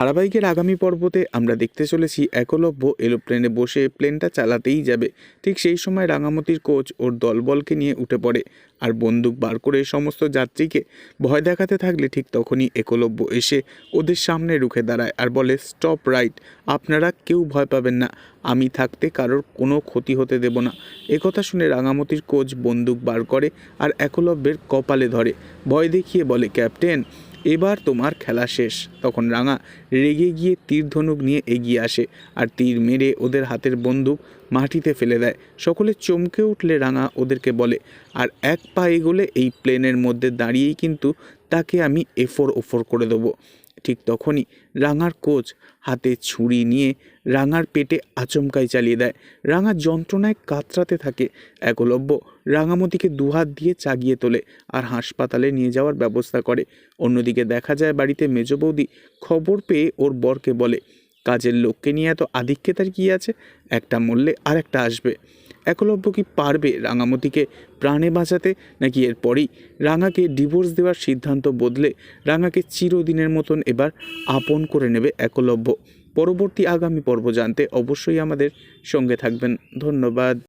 ধারাবাহিকের আগামী পর্বতে আমরা দেখতে চলেছি একলব্য এরোপ্লেনে বসে প্লেনটা চালাতেই যাবে। ঠিক সেই সময় রাঙামতির কোচ ওর দলবলকে নিয়ে উঠে পড়ে আর বন্দুক বার করে সমস্ত যাত্রীকে ভয় দেখাতে থাকলে ঠিক তখনই একলব্য এসে ওদের সামনে রুখে দাঁড়ায় আর বলে, স্টপ রাইট, আপনারা কেউ ভয় পাবেন না। আমি থাকতে কারোর কোনো ক্ষতি হতে দেব না। একথা শুনে রাঙামতির কোচ বন্দুক বার করে আর একলব্যের কপালে ধরে। ভয় দেখিয়ে বলে, ক্যাপ্টেন এবার তোমার খেলা শেষ। তখন রাঙা রেগে গিয়ে তীর ধনুক নিয়ে এগিয়ে আসে আর তীর মেরে ওদের হাতের বন্দুক মাটিতে ফেলে দেয়। সকলে চমকে উঠলে রাঙা ওদেরকে বলে, আর এক পা এগোলে এই প্লেনের মধ্যে দাঁড়িয়েই কিন্তু তাকে আমি এফোর ওফোর করে দেবো। ঠিক তখনই রাঙার কোচ হাতে ছুরি নিয়ে রাঙার পেটে আচমকাই চালিয়ে দেয়। রাঙা যন্ত্রণায় কাতরাতে থাকে। একলব্য রাঙামতিকে দুহাত দিয়ে চাগিয়ে তোলে আর হাসপাতালে নিয়ে যাওয়ার ব্যবস্থা করে। অন্যদিকে দেখা যায় বাড়িতে মেজ বৌদি খবর পেয়ে ওর বরকে বলে, কাজের লোককে নিয়ে এত আধিক্যতার কী আছে? একটা মরলে আর একটা আসবে। একলব্য কি পারবে রাঙামতিকে প্রাণে বাঁচাতে, নাকি এরপরই রাঙাকে ডিভোর্স দেওয়ার সিদ্ধান্ত বদলে রাঙাকে চিরদিনের মতন এবার আপন করে নেবে একলব্য? পরবর্তী আগামী পর্ব জানতে অবশ্যই আমাদের সঙ্গে থাকবেন। ধন্যবাদ।